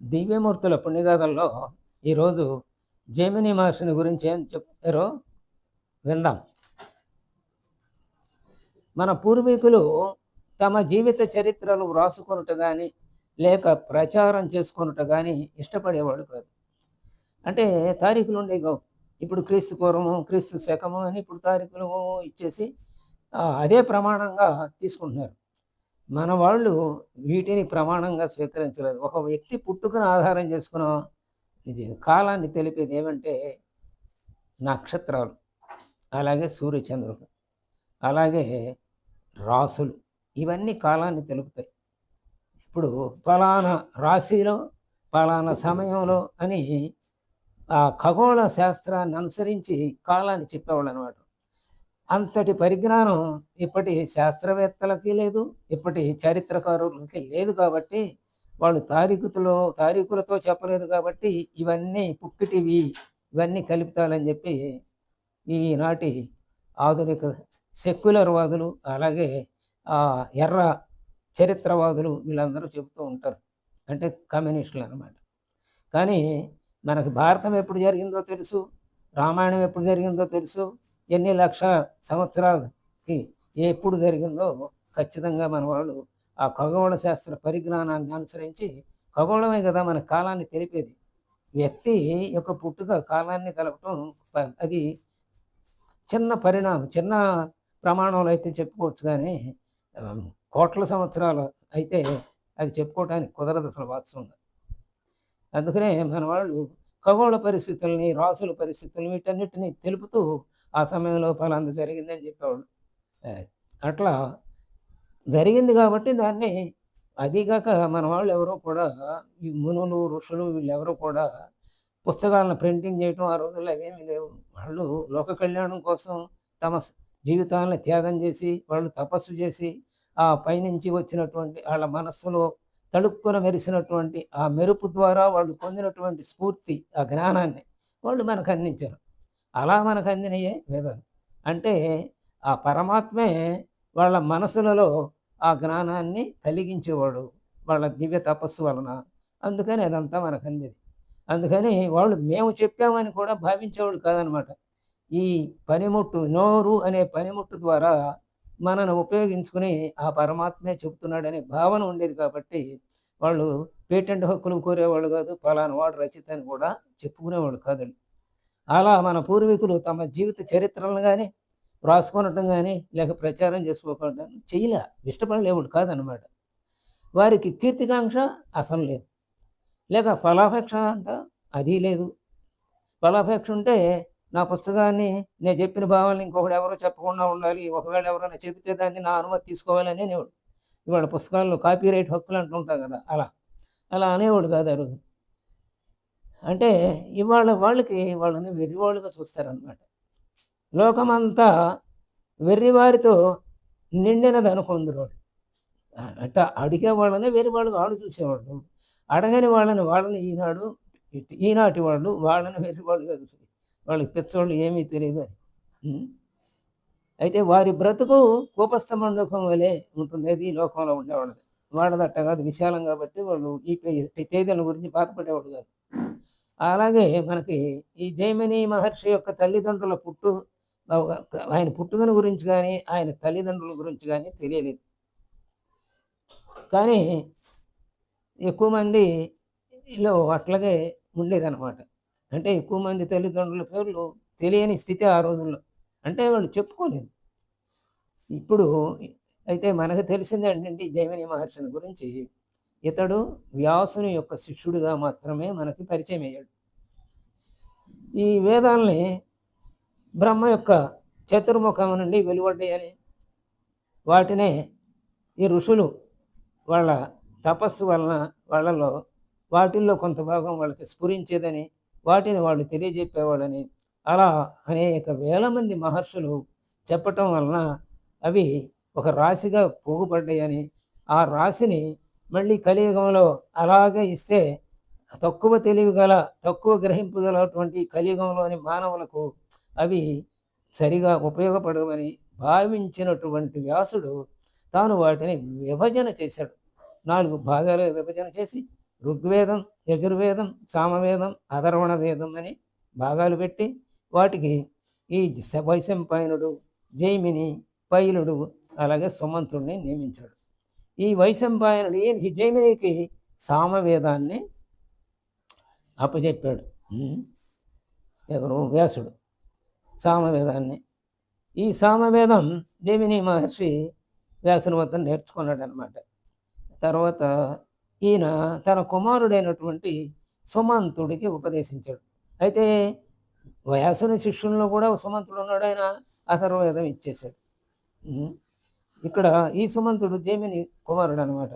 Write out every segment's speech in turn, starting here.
దివ్యమూర్తుల పుణ్యగాథల్లో ఈరోజు జేమిని మహర్షిని గురించి ఏం చెప్తారో విందాం. మన పూర్వీకులు తమ జీవిత చరిత్రలు వ్రాసుకొనుట కానీ లేక ప్రచారం చేసుకొనుట కానీ ఇష్టపడేవాడు కాదు. అంటే తారీఖులు ఉండేవి ఇప్పుడు క్రీస్తు పూర్వము క్రీస్తు శకము అని ఇప్పుడు తారీఖులు ఇచ్చేసి అదే ప్రమాణంగా తీసుకుంటున్నారు. మన వాళ్ళు వీటిని ప్రమాణంగా స్వీకరించలేదు. ఒక వ్యక్తి పుట్టుకను ఆధారం చేసుకున్న ఇది కాలాన్ని తెలిపేది ఏమంటే నక్షత్రాలు అలాగే సూర్యచంద్రులు అలాగే రాసులు. ఇవన్నీ కాలాన్ని తెలుపుతాయి. ఇప్పుడు ఫలానా రాశిలో ఫలానా సమయంలో అని ఆ ఖగోళ శాస్త్రాన్ని అనుసరించి కాలాన్ని చెప్పేవాళ్ళు అనమాట అంతటి పరిజ్ఞానం ఇప్పటి శాస్త్రవేత్తలకి లేదు ఇప్పటి చరిత్రకారులకి లేదు కాబట్టి వాళ్ళు తారీఖులో తారీఖులతో చెప్పలేదు కాబట్టి ఇవన్నీ పుక్కిటివి ఇవన్నీ కలుపుతాలని చెప్పి ఈనాటి ఆధునిక సెక్యులర్ వాదులు అలాగే ఎర్ర చరిత్రవాదులు వీళ్ళందరూ చెబుతూ ఉంటారు. అంటే కమ్యూనిస్టులు అన్నమాట. కానీ మనకు భారతం ఎప్పుడు జరిగిందో తెలుసు రామాయణం ఎప్పుడు జరిగిందో తెలుసు ఎన్ని లక్షల సంవత్సరాలకి ఎప్పుడు జరిగిందో ఖచ్చితంగా మన వాళ్ళు ఆ ఖగోళ శాస్త్ర పరిజ్ఞానాన్ని అనుసరించి ఖగోళమే కదా మన కాలాన్ని తెలిపేది. వ్యక్తి యొక్క పుట్టుక కాలాన్ని తెలపటం ప- అది చిన్న పరిణామం చిన్న ప్రమాణంలో అయితే చెప్పుకోవచ్చు కానీ కోట్ల సంవత్సరాలు అయితే అది చెప్పుకోవడానికి కుదరదు అసలు వాస్తవంగా. అందుకనే మన వాళ్ళు ఖగోళ పరిస్థితుల్ని రాసుల పరిస్థితుల్ని వీటన్నిటిని తెలుపుతూ ఆ సమయంలో ఫలాంత జరిగిందని చెప్పేవాళ్ళు అట్లా జరిగింది కాబట్టి దాన్ని అదీగాక మన వాళ్ళు ఎవరో కూడా ఈ మునులు ఋషులు వీళ్ళెవరూ కూడా పుస్తకాలను ప్రింటింగ్ చేయటం ఆ రోజుల్లో అవేమీ లేవు. వాళ్ళు లోక కళ్యాణం కోసం తమ జీవితాలను త్యాగం చేసి వాళ్ళు తపస్సు చేసి ఆ పైనుంచి వచ్చినటువంటి వాళ్ళ మనస్సులో తడుక్కున మెరిసినటువంటి ఆ మెరుపు ద్వారా వాళ్ళు పొందినటువంటి స్ఫూర్తి ఆ జ్ఞానాన్ని వాళ్ళు మనకు అందించారు. అలా మనకు అందినయే వేదాలు. అంటే ఆ పరమాత్మే వాళ్ళ మనసులలో ఆ జ్ఞానాన్ని కలిగించేవాడు వాళ్ళ దివ్య తపస్సు వలన. అందుకని అదంతా మనకు అందింది. అందుకని వాళ్ళు మేము చెప్పామని కూడా భావించేవాడు కాదనమాట. ఈ పనిముట్టు నోరు అనే పనిముట్టు ద్వారా మనను ఉపయోగించుకుని ఆ పరమాత్మే చెబుతున్నాడనే భావన ఉండేది కాబట్టి వాళ్ళు పేటెంట్ హక్కులు కోరేవాళ్ళు కాదు పలానా వాడు రచిత అని కూడా చెప్పుకునేవాడు కాదండి. అలా మన పూర్వీకులు తమ జీవిత చరిత్రలను కానీ వ్రాసుకొనటం కానీ లేక ప్రచారం చేసుకోవడం చేయలే. ఇష్టపడలేవుడు కాదనమాట వారికి కీర్తికాంక్ష అసలు లేదు. లేక ఫలాపేక్ష అంట అది లేదు. ఫలాపేక్ష ఉంటే నా పుస్తకాన్ని నేను చెప్పిన భావాలను ఇంకొకటి ఎవరో చెప్పకుండా ఉండాలి ఒకవేళ ఎవరైనా చెబితే దాన్ని నా అనుమతి తీసుకోవాలని అనేవాడు. ఇవాళ పుస్తకాల్లో కాపీరైట్ హక్కులు అంటుంటాం కదా అలా. అలా అనేవాడు కాదు అరుగు అంటే ఇవాళ వాళ్ళకి వాళ్ళని వెర్రివాళ్ళుగా చూస్తారనమాట లోకమంతా వెర్రివారితో నిండినది అనుకుందరు అట్ట అడిగే వాళ్ళని వేరే వాళ్ళని ఆడు చూసేవాళ్ళు. అడగని వాళ్ళని వాళ్ళని ఈనాడు ఈనాటి వాళ్ళు వాళ్ళని వేరే వాళ్ళుగా చూసి వాళ్ళకి పిచ్చోళ్ళు ఏమీ తెలియదు అని. అయితే వారి బ్రతుకు కోపస్తంభం వలె ఉంటుంది. అది లోకంలో ఉండేవాళ్ళది. వాళ్ళదట్ట కాదు. విశాలం కాబట్టి వాళ్ళు ఈ ఈ తేదీల గురించి బాధపడేవాడు కాదు. అలాగే మనకి ఈ జైమిని మహర్షి యొక్క తల్లిదండ్రుల పుట్టు ఆయన పుట్టుకను గురించి కానీ ఆయన తల్లిదండ్రుల గురించి కానీ తెలియలేదు. కానీ ఎక్కువ మందిలో అట్లాగే ఉండేదన్నమాట. అంటే ఎక్కువ మంది తల్లిదండ్రుల పేర్లు తెలియని స్థితి ఆ రోజుల్లో. అంటే వాళ్ళు చెప్పుకోలేదు. ఇప్పుడు అయితే మనకు తెలిసింది ఏంటంటే జైమిని మహర్షిని గురించి ఇతడు వ్యాసుని యొక్క శిష్యుడిగా మాత్రమే మనకి పరిచయం అయ్యాడు. ఈ వేదాల్ని బ్రహ్మ యొక్క చతుర్ముఖం నుండి వెలువడ్డాయని వాటినే ఈ ఋషులు వాళ్ళ తపస్సు వలన వాళ్ళలో వాటిల్లో కొంత భాగం వాళ్ళకి స్ఫురించేదని వాటిని వాళ్ళు తెలియజెప్పేవాళ్ళని అలా అనేక వేల మంది మహర్షులు చెప్పటం వలన అవి ఒక రాశిగా పోగుపడ్డాయని ఆ రాశిని మళ్ళీ కలియుగంలో అలాగే ఇస్తే తక్కువ తెలివి గల తక్కువ గ్రహింపు గలటువంటి కలియుగంలోని మానవులకు అవి సరిగా ఉపయోగపడవని భావించినటువంటి వ్యాసుడు తాను వాటిని విభజన చేశాడు. నాలుగు భాగాలు విభజన చేసి ఋగ్వేదం యజుర్వేదం సామవేదం అధర్వణ వేదం అని భాగాలు పెట్టి వాటికి ఈ వైశంపాయనుడు జైమిని పైలుడు అలాగే సుమంతుడిని నియమించాడు. ఈ వైశంపాయనుడు జైమినికి సామవేదాన్ని అప్పచెప్పాడు. ఎవరు? వ్యాసుడు. సామవేదాన్ని. ఈ సామవేదం జైమిని మహర్షి వ్యాసుని వద్ద నేర్చుకున్నాడు అనమాట తర్వాత ఈయన తన కుమారుడైనటువంటి సుమంతుడికి ఉపదేశించాడు. అయితే వ్యాసుని శిష్యుల్లో కూడా సుమంతుడు ఉన్నాడు. ఆయన అథర్వేదం ఇచ్చేశాడు. ఇక్కడ ఈ సుమంతుడు జైమిని కుమారుడు అనమాట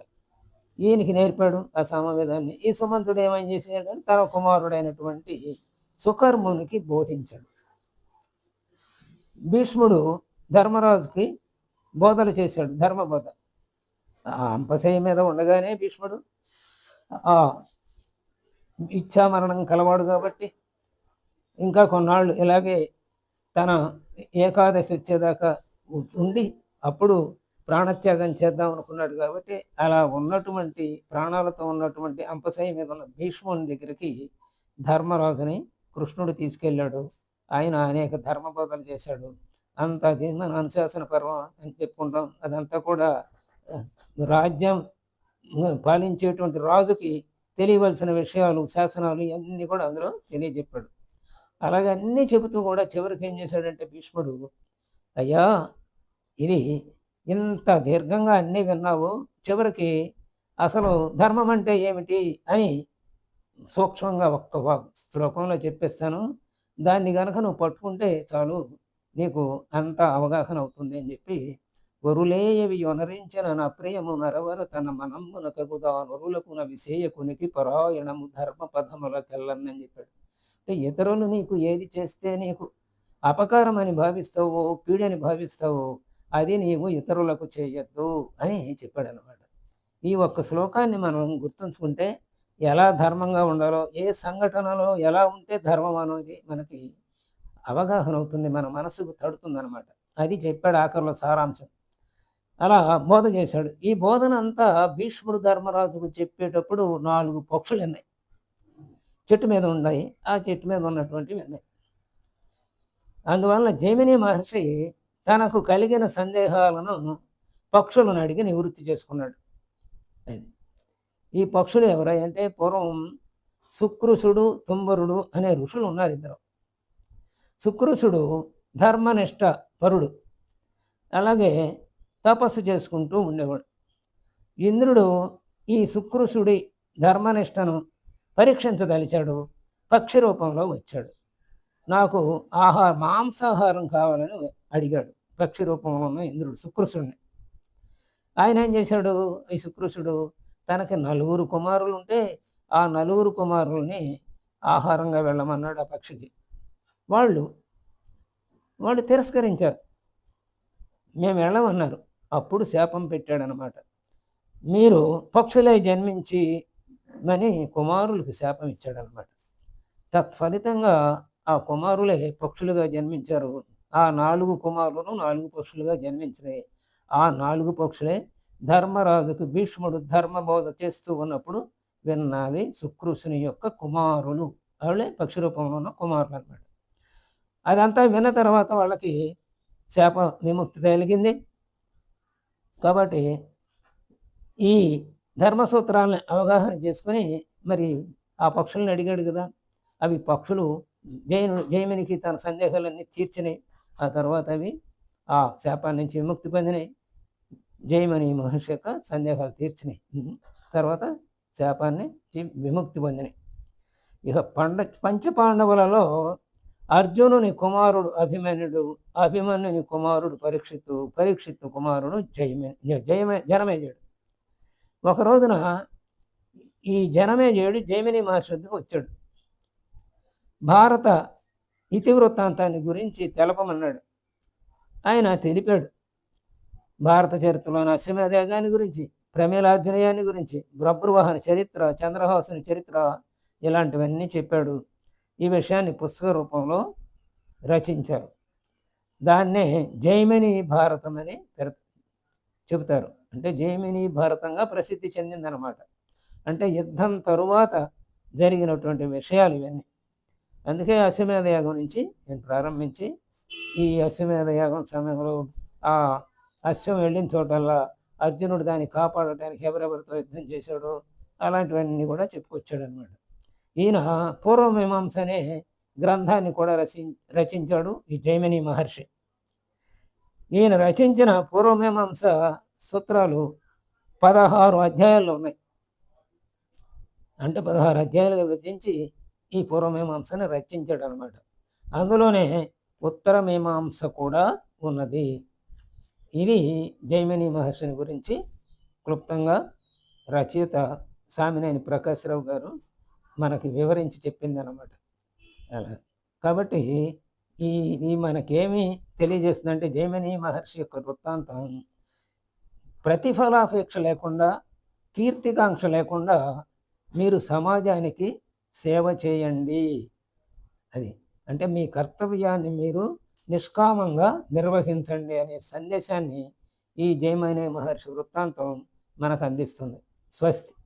ఈయనకి నేర్పాడు ఆ సామవేదాన్ని. ఈ సుమంతుడు ఏమని చేశాడు తన కుమారుడైనటువంటి సుకర్మునికి బోధించాడు. భీష్ముడు ధర్మరాజుకి బోధలు చేశాడు ధర్మబోధ అంపశయ మీద ఉండగానే భీష్ముడు ఆ ఇచ్ఛామరణం కలవాడు కాబట్టి ఇంకా కొన్నాళ్ళు ఇలాగే తన ఏకాదశి వచ్చేదాకా ఉండి అప్పుడు ప్రాణత్యాగం చేద్దాం అనుకున్నాడు కాబట్టి అలా ఉన్నటువంటి ప్రాణాలతో ఉన్నటువంటి అంపశయ మీద ఉన్న భీష్ముని దగ్గరికి ధర్మరాజుని కృష్ణుడు తీసుకెళ్ళాడు. ఆయన అనేక ధర్మబోధలు చేశాడు. అంత దీన్ని మన అనుశాసన పర్వం అని చెప్పుకుంటాం. అదంతా కూడా రాజ్యం పాలించేటువంటి రాజుకి తెలియవలసిన విషయాలు శాసనాలు ఇవన్నీ కూడా అందులో తెలియజెప్పాడు. అలాగే అన్నీ చెబుతూ కూడా చివరికి ఏం చేశాడంటే భీష్ముడు అయ్యా ఇది ఇంత దీర్ఘంగా అన్నీ విన్నావు చివరికి అసలు ధర్మం అంటే ఏమిటి అని సూక్ష్మంగా ఒక్క శ్లోకంలో చెప్పేస్తాను. దాన్ని గనక నువ్వు పట్టుకుంటే చాలు నీకు అంత అవగాహన అవుతుంది అని చెప్పి వరులేయవి యొనరించిన నా ప్రియము నరవర తన మనమ్మున కగుదా నరులకున విసేయకునికి పరాయణము ధర్మ పదముల తెల్లన్నని చెప్పాడు. అంటే ఇతరులు నీకు ఏది చేస్తే నీకు అపకారం అని భావిస్తావో పీడని భావిస్తావో అది నీవు ఇతరులకు చేయొద్దు అని చెప్పాడు అనమాట ఈ ఒక్క శ్లోకాన్ని మనం గుర్తుంచుకుంటే ఎలా ధర్మంగా ఉండాలో ఏ సంఘటనలో ఎలా ఉంటే ధర్మం అనేది మనకి అవగాహన అవుతుంది మన మనసుకు తడుతుంది అనమాట అది చెప్పాడు ఆఖరిలో సారాంశం. అలా బోధ చేశాడు. ఈ బోధన అంతా భీష్ముడు ధర్మరాజుకు చెప్పేటప్పుడు నాలుగు పక్షులు ఉన్నాయి. చెట్టు మీద ఉన్నాయి. ఆ చెట్టు మీద ఉన్నటువంటివి ఉన్నాయి అందువలన జైమిని మహర్షి తనకు కలిగిన సందేహాలను పక్షులను అడిగి నివృత్తి చేసుకున్నాడు. అది. ఈ పక్షులు ఎవరై అంటే పూర్వం సుకృసుడు తుంబరుడు అనే ఋషులు ఉన్నారు ఇద్దరు. సుకృసుడు ధర్మనిష్ట పరుడు. అలాగే తపస్సు చేసుకుంటూ ఉండేవాడు. ఇంద్రుడు ఈ సుకృసుడి ధర్మనిష్టను పరీక్షించదలిచాడు పక్షి రూపంలో వచ్చాడు. నాకు ఆహార మాంసాహారం కావాలని అడిగాడు. పక్షి రూపంలో ఉన్న ఇంద్రుడు శుక్రుసుడిని ఆయన ఏం చేశాడు? ఈ శుక్రుసుడు తనకి నలుగురు కుమారులు ఉంటే ఆ నలుగురు కుమారుల్ని ఆహారంగా వెళ్ళమన్నాడు ఆ పక్షికి. వాళ్ళు వాళ్ళు తిరస్కరించారు. మేము వెళ్ళమన్నారు. అప్పుడు శాపం పెట్టాడనమాట. మీరు పక్షులై జన్మించి మని కుమారులకు శాపం ఇచ్చాడనమాట. తత్ఫలితంగా ఆ కుమారులే పక్షులుగా జన్మించారు. ఆ నాలుగు కుమారులను నాలుగు పక్షులుగా జన్మించినాయి ఆ నాలుగు పక్షులే ధర్మరాజుకు భీష్ముడు ధర్మబోధ చేస్తూ ఉన్నప్పుడు విన్నావి సుకృషుని యొక్క కుమారులు. వాళ్ళే పక్షి రూపంలో ఉన్న కుమారులు అన్నమాట. అదంతా విన్న తర్వాత వాళ్ళకి శాప విముక్తి కలిగింది. కాబట్టి ఈ ధర్మసూత్రాలను అవగాహన చేసుకొని మరి ఆ పక్షులను అడిగాడు కదా. అవి పక్షులు జైను జైమినికి తన సందేహాలన్నీ తీర్చినాయి ఆ తర్వాత అవి ఆ శాపాల నుంచి విముక్తి పొందినాయి. జైమని మహర్షి యొక్క సందేహాలు తీర్చినాయి. తర్వాత శాపాన్ని విముక్తి పొందినాయి. ఇక పండ పంచపాండవులలో అర్జునుని కుమారుడు అభిమన్యుడు అభిమన్యుని కుమారుడు పరీక్షిత్తు పరీక్షిత్తు కుమారుడు జయమే జయమే జనమేజయుడు. ఒక రోజున ఈ జనమేజయుడు జైమిని మహర్షి వద్దకు వచ్చాడు. భారత ఇతివృత్తాంతాన్ని గురించి తెలపమన్నాడు. ఆయన తెలిపాడు. భారత చరిత్రలోని అశ్వమేధయాగాన్ని గురించి ప్రమేలార్జునయాన్ని గురించి బ్రబ్రువాహన చరిత్ర చంద్రహాసుని చరిత్ర ఇలాంటివన్నీ చెప్పాడు. ఈ విషయాన్ని పుస్తక రూపంలో రచించారు. దాన్నే జైమిని భారతం అని చెబుతారు. అంటే జైమిని భారతంగా ప్రసిద్ధి చెందిందనమాట. అంటే యుద్ధం తరువాత జరిగినటువంటి విషయాలు ఇవన్నీ. అందుకే అశ్వమేధ యాగం నుంచి నేను ప్రారంభించి ఈ అశ్వమేధ యాగం సమయంలో ఆ అశ్వం వెళ్ళిన చోటల్లా అర్జునుడు దాన్ని కాపాడటానికి ఎవరెవరితో యుద్ధం చేశాడు అలాంటివన్నీ కూడా చెప్పుకొచ్చాడు అనమాట ఈయన పూర్వమీమాంస అనే గ్రంథాన్ని కూడా రచి రచించాడు ఈ జైమిని మహర్షి. ఈయన రచించిన పూర్వమీమాంస సూత్రాలు పదహారు అధ్యాయాల్లో ఉన్నాయి. అంటే పదహారు అధ్యాయాలుగా విభజించి ఈ పూర్వమీమాంసని రచించాడు అనమాట అందులోనే ఉత్తర మీమాంస కూడా ఉన్నది. ఇది జైమిని మహర్షిని గురించి క్లుప్తంగా రచయిత సామినేని ప్రకాశ్రావు గారు మనకి వివరించి చెప్పింది అనమాట అలా. కాబట్టి ఈ ఇది మనకేమి తెలియజేస్తుందంటే జైమిని మహర్షి యొక్క వృత్తాంతం ప్రతిఫలాపేక్ష లేకుండా కీర్తికాంక్ష లేకుండా మీరు సమాజానికి సేవ చేయండి. అది. అంటే మీ కర్తవ్యాన్ని మీరు నిష్కామంగా నిర్వహించండి అనే సందేశాన్ని ఈ జయమైన మహర్షి వృత్తాంతం మనకు అందిస్తుంది. స్వస్తి.